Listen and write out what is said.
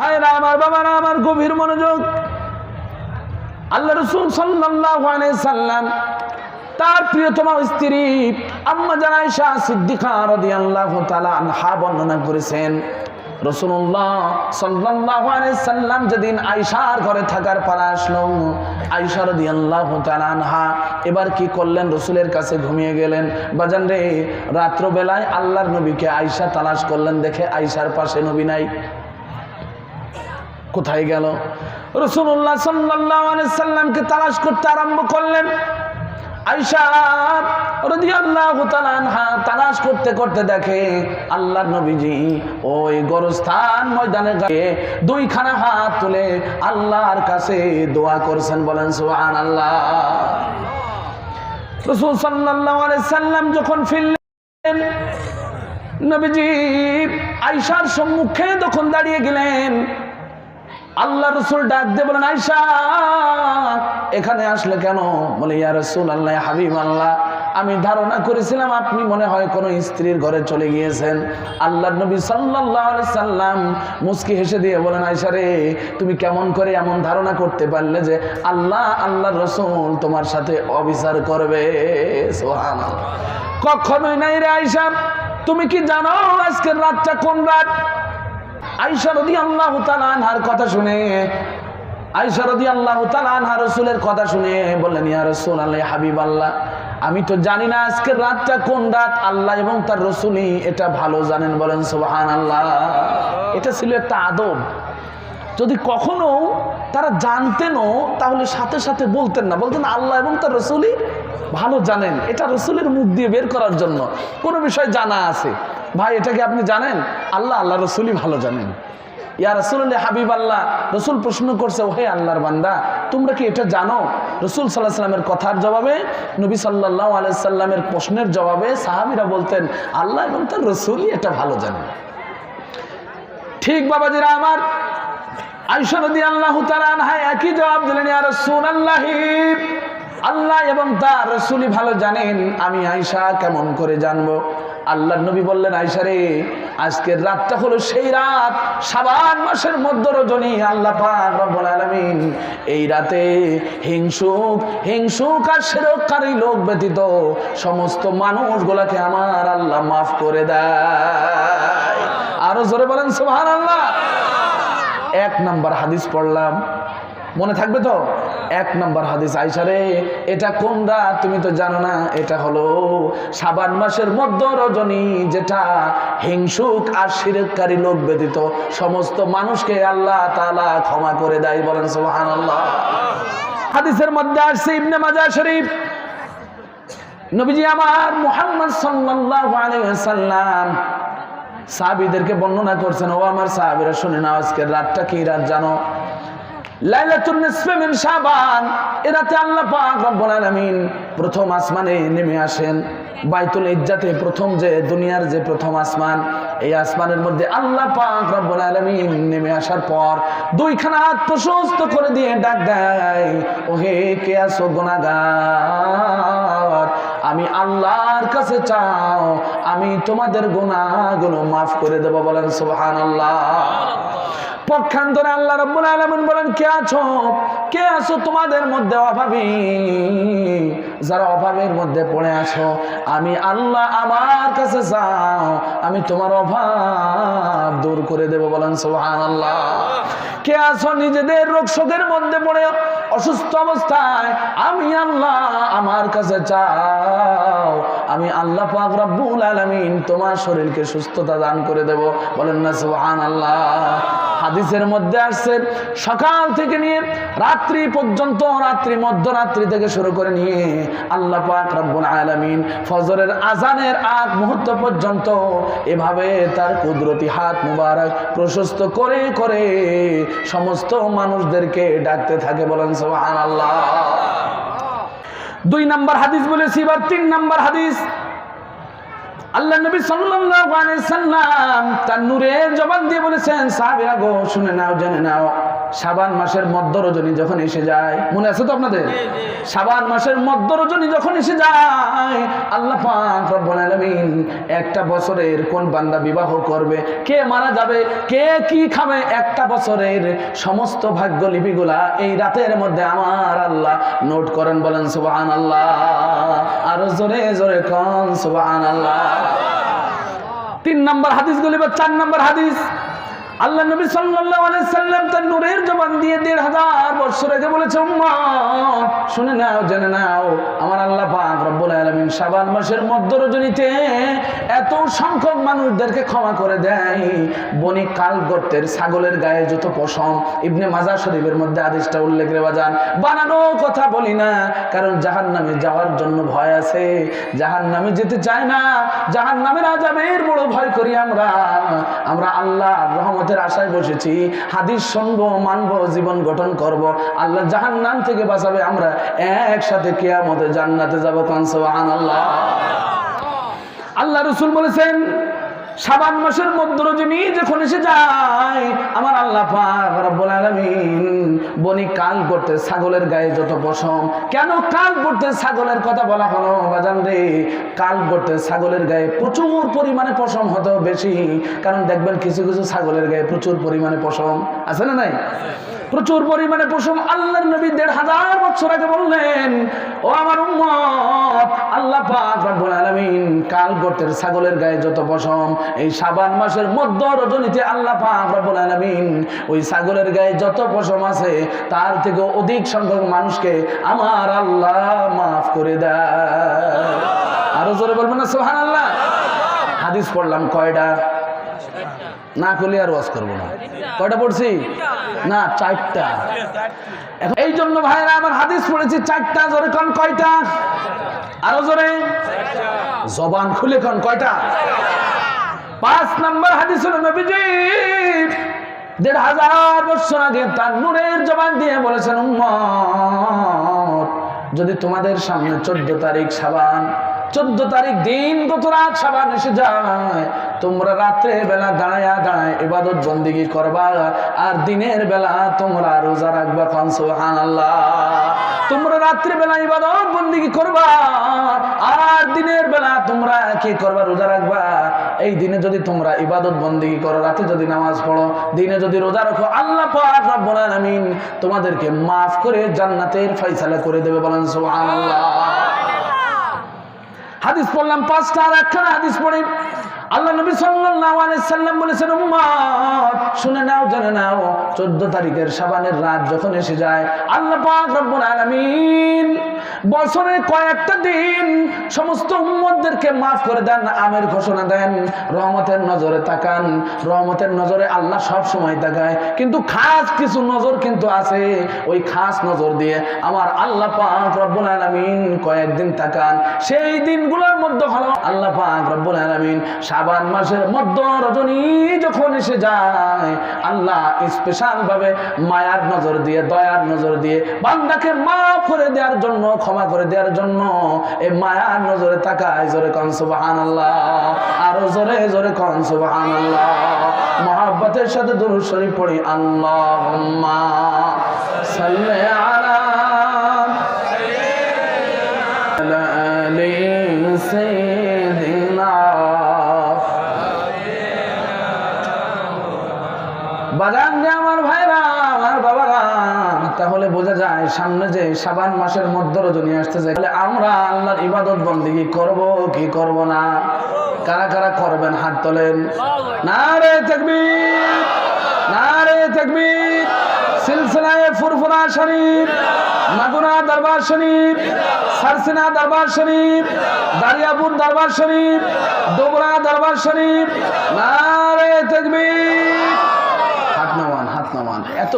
ভাইরা, আমার বাবারা, আমার গভীর মনোযোগ। আল্লাহ রসুল সাল্লাম, তার প্রিয়তমা স্ত্রী আম্মা তাআলা আনহা বর্ণনা করেছেন সাল্লাম যেদিন ঘরে থাকার আনহা এবার কি করলেন? রসুলের কাছে ঘুমিয়ে গেলেন। বাজান রে, রাত্রবেলায় আল্লাহর নবীকে আয়েশা তালাশ করলেন, দেখে আয়েশার পাশে নবী নাই। কোথায় গেল? রসুল্লাহ সাল্লাহ সাল্লামকে তালাশ করতে আরম্ভ করলেন। করতে করতে দেখে আল্লাহর নবীজি ওই ময়দানে দুইখানা হাত তুলে আল্লাহর কাছে দোয়া বলেন সাল্লাম যখন ফিরলেন, নবীজি আইসার সম্মুখে তখন দাঁড়িয়ে গেলেন। আল্লাহ রসুল ডাক দিয়ে বলেন আইসা এখানে আসলে কেন? বলে, ইয়া রসুল আল্লাহ হাবিব আল্লাহ আমি ধারণা করেছিলাম আপনি মনে হয় কোনো স্ত্রীর ঘরে চলে গিয়েছেন। আল্লাহ নবী সাল্লাহ সাল্লাম মুস্কি হেসে দিয়ে বলেন আইসা রে, তুমি কেমন করে এমন ধারণা করতে পারলে যে আল্লাহ আল্লাহ রসুল তোমার সাথে অবিচার করবে? সোহান কখনোই নাই রে আইসা তুমি কি জানো আজকের রাতটা কোন রাত? আইসা রদি আল্লাহ আনহার কথা শুনে আইসা রদি আল্লাহ আনহা রসুলের কথা শুনে বললেন, ইয়া রসুল আল্লাহ হাবিব আল্লাহ আমি তো জানি না আজকের রাতটা কোন রাত, আল্লাহ এবং তার রসুলই এটা ভালো জানেন বলেন সোহান আল্লাহ এটা ছিল একটা আদব। যদি কখনো তারা জানতেনও, তাহলে সাথে সাথে বলতেন না। বলতেন, আল্লাহ এবং তার রসুলই ভালো জানেন। এটা রসুলের মুখ দিয়ে বের করার জন্য। কোনো বিষয় জানা আছে। ভাই এটাকে আপনি জানেন? আল্লাহ আল্লাহ রসুলই ভালো জানেন। ইয়া রসুল্লাহ হাবিব আল্লাহ, রসুল প্রশ্ন করছে, ওহে আল্লাহর বান্দা, তোমরা কি এটা জানো? রসুল সাল্লাহ সাল্লামের কথার জবাবে, নবী সাল্লাহ আলাইসাল্লামের প্রশ্নের জবাবে সাহাবিরা বলতেন, আল্লাহ এবং তার রসুলই এটা ভালো জানেন। ঠিক বাবাজিরা আমার আইসা আল্লাহ একই জবাব দিলেন আল্লাহি এবং তার রসুলই ভালো জানেন, আমি আয়সা কেমন করে জানব? আল্লাহ নবী বললেন, আয়সা রে, আজকের রাতটা হলো সেই রাত। সাবান মাসের মধ্য রজনী, আল্লাহ পাক রব্বুল আলামিন এই রাতে হিংসুক হিংসুক আর সেরকারী লোক ব্যতীত সমস্ত মানুষগুলাকে আমার আল্লাহ মাফ করে দেয়। আরও জোরে বলেন, সুবহানাল্লাহ। এক নাম্বার হাদিস পড়লাম মনে থাকবে তো? এক নম্বর হাদিস আইসারে এটা কোন রাত? তুমি তো জানো না, এটা হলো সাবান মাসের মধ্য রজনী, যেটা হিংসুক আর সিরেককারী লোক ব্যতীত সমস্ত মানুষকে আল্লাহ তাআলা ক্ষমা করে দেয় বলেন সুবহানাল্লাহ। হাদিসের মধ্যে আসছে ইবনে মাজাহ শরীফ। নবীজি আমার মুহাম্মদ সাল্লাল্লাহু আলাইহি ওয়াসাল্লাম সাহাবীদেরকে বর্ণনা করছেন, ও আমার সাহাবীরা, শুনে নাও আজকের রাতটা কি রাত জানো? লাইলাতুন নিসফে মিন শাবান। এরাতে আল্লাহ পাক রব্বুল আলামিন প্রথম আসমানে নেমে আসেন। বাইতুল ইজ্জাতে প্রথম যে, দুনিয়ার যে প্রথম আসমান, এই আসমানের মধ্যে আল্লাহ পাক রব্বুল আলামিন নেমে আসার পর দুইখানা হাত প্রশস্ত করে দিয়ে ডাক দেয়, ওহে, কে আসো গুনাহগার? আমি আল্লাহর কাছে চাও, আমি তোমাদের গুনাহগুলো মাফ করে দেব। বলেন, সুবহানাল্লাহ। পক্ষান্তরে আল্লাহ রব্বুল আলামিন বলেন, কে আছো? কে আছো তোমাদের মধ্যে অভাবী? যারা অভাবের মধ্যে পড়ে আছো, আমি আল্লাহ আমার কাছে যাও, আমি তোমার অভাব দূর করে দেব। বলেন সোহান আল্লাহ কে আছো? নিজেদের রোগ শোকের মধ্যে পড়ে অসুস্থ অবস্থায়, আমি আল্লাহ আমার কাছে চাও, আমি আল্লাহ পাক রব্বুল আলামিন তোমার শরীরকে সুস্থতা দান করে দেব। বলেন না, সুবহানাল্লাহ। হাদিসের মধ্যে আসছে, সকাল থেকে নিয়ে রাত্রি পর্যন্ত, রাত্রি মধ্যরাত্রি থেকে শুরু করে নিয়ে আল্লাহ পাক রব্বুল আলামিন ফজরের আজানের আগ মুহূর্ত পর্যন্ত এভাবে তার কুদরতি হাত মুবারক প্রশস্ত করে করে সমস্ত মানুষদেরকে ডাকতে থাকে বলেন সুবহানাল্লাহ। দুই নাম্বার হাদিস বলেছি, এবার তিন নাম্বার হাদিস। আল্লাহ নবী সাল্লাল্লাহু আলাইহি সাল্লাম তার নূরের জবান দিয়ে বলেছেন, সাহাবীরা গো, শুনে নাও, জেনে নাও। সাবান মাসের মধ্য রজনী যখন এসে যায় মনে আছে তো আপনাদের? সাবান মাসের মধ্য রজনী যখন এসে যায় আল্লাহ পাক রব্বুল আলামিন একটা বছরের কোন বান্দা বিবাহ করবে? কে মারা যাবে? কে কি খাবে? একটা বছরের সমস্ত ভাগ্য লিপিগুলা এই রাতের মধ্যে আমার আল্লাহ নোট করেন বলেন সুবহানাল্লাহ। আরও জোরে জোরে কন সুবহানাল্লাহ। তিন নম্বর হাদিস গুলি বা চার নম্বর হাদিস। আল্লাহ নবী সাল্লাল্লাহু আলাইহি সাল্লাম তার নূরের জবান দিয়ে দেড় হাজার বছর আগে বলেছে উম্মত শুনে নাও, জেনে নাও, আমার আল্লাহ পাক রব্বুল আলামিন শাবান মাসের মধ্য রজনীতে এত সংখ্যক মানুষদেরকে ক্ষমা করে দেয়। বনি কাল গর্তের ছাগলের গায়ে যত পশম, ইবনে মাজার শরীফের মধ্যে আদেশটা উল্লেখ রেওয়া যান বানানো কথা বলি না, কারণ জাহান্নামে যাওয়ার জন্য ভয় আছে। জাহান্নামে যেতে চায় না জাহান নামের আজাবের বড় ভয় করি আমরা। আমরা আল্লাহ রহমতের আশায় বসেছি, হাদিস শুনব, মানবো, জীবন গঠন করব, আল্লাহ জাহান নাম থেকে বাঁচাবে আমরা একসাথে কেয়া কেয়ামতে জান্নাতে যাব কনসোহান আল্লাহ আল্লাহ রসুল বলেছেন সাবান মাসের মধ্য রজনী যখন এসে যায়, আমার আল্লাহ বনি কাল করতে ছাগলের গায়ে যত পশম, কেন কাল করতে ছাগলের কথা বলা হলো বাজান রে? কাল করতে ছাগলের গায়ে প্রচুর পরিমাণে পশম হতো বেশি, কারণ দেখবেন কিছু কিছু ছাগলের গায়ে প্রচুর পরিমাণে পশম, আছে না নাই? প্রচুর পরিমাণে পশম আল্লাহর নবী দেড় হাজার বছর আগে বললেন, ও আমার উম্মত, আল্লাহ আলামিন কাল গর্তের ছাগলের গায়ে যত পশম, এই শাবান মাসের মধ্য রজনীতে আল্লাহ পাক রব্বুল আলামিন ওই ছাগলের গায়ে যত পশম আছে, তার থেকে অধিক সংখ্যক মানুষকে আমার আল্লাহ মাফ করে দেয়। আরও জোরে বলবেন না, সুবহানাল্লাহ? হাদিস পড়লাম কয়টা? না করলে আর ওয়াজ করব না। কয়টা পড়ছি? না, চারটা। এই জন্য ভাইরা আমার হাদিস পড়েছি, চারটা। জোরে কন কয়টা? আরও জোরে? জবান খুলে কন কয়টা? পাঁচ নাম্বার হাদিস নবীজি, দেড় হাজার বছর আগে তার নূরের জবান দিয়ে বলেছেন, উম্মত, যদি তোমাদের সামনে চোদ্দ তারিখ সাবান চোদ্দ তারিখ দিন গত রাত সাবান এসে যায়। তোমরা রাত্রে বেলা দাঁড়ায়া দাঁড়ায় ইবাদত বন্দিগি করবা, আর দিনের বেলা তোমরা রোজা রাখবা সুবহান আল্লাহ তোমরা রাত্রে বেলা ইবাদত বন্দিগি করবা, আর দিনের বেলা তোমরা কি করবা, রোজা রাখবা? এই দিনে যদি তোমরা ইবাদত বন্দিগি করো, রাতে যদি নামাজ পড়ো, দিনে যদি রোজা রাখো, আল্লাহ পাক রব্বুল আলামিন তোমাদেরকে মাফ করে জান্নাতের ফয়সালা করে দেবে বলেন, সুবহানাল্লাহ। হাদিস পড়লাম পাঁচটা আর একখানা হাদিস পড়ি। আল্লাহ নবী সাল্লাল্লাহু আলাইহি সাল্লাম বলেছেন উম্মত শুনে নাও, জেনে নাও 14 তারিখের শাবানের রাত যখন এসে যায়, আল্লাহ পাক রব্বুল আলামিন বছরে কয়েকটা দিন সমস্ত উম্মতদেরকে মাফ করে দেন, আমের ঘোষণা দেন, রহমতের নজরে তাকান। রহমতের নজরে আল্লাহ সব সময় তাকায়। কিন্তু খাস কিছু নজর কিন্তু আছে। ওই খাস নজর দিয়ে আমার আল্লাহ পাক রব্বুল আলামিন কয়েকদিন তাকান। সেই দিনগুলোর মধ্যে হলো আল্লাহ পাক রব্বুল আলামিন শাবান মাসের মধ্য রজনী যখন এসে যায়, আল্লাহ স্পেশাল ভাবে মায়ার নজর দিয়ে, দয়ার নজর দিয়ে বান্দাকে মাফ করে দেওয়ার জন্য ক্ষমা করে দেওয়ার জন্য এই মায়ার নজরে তাকায়, জোরে কন সুবহানাল্লাহ। আরও জোরে জোরে কন সুবহানাল্লাহ। মহাব্বতের সাথে দুরূদ শরীফ পড়ি, আল্লাহুম্মা সাল্লি আলা বাজান যে তাহলে বোঝা যায় সামনে যে সাবান মাসের মধ্য রজনী আসতেছে। তাহলে আমরা আল্লাহর ইবাদত বন্দিগি করব কি করব না? কারা কারা করবেন হাত তোলেন? না রে না রে সিলসিলায় ফুরফুরা শরীফ মাগুনা দরবার শরীফ, সারসিনা দরবার শরীফ, দারিয়াপুর দরবার শরীফ, ডোবরা দরবার শরীফ না রে তাকবীর। হাত নামান হাত নামান, এত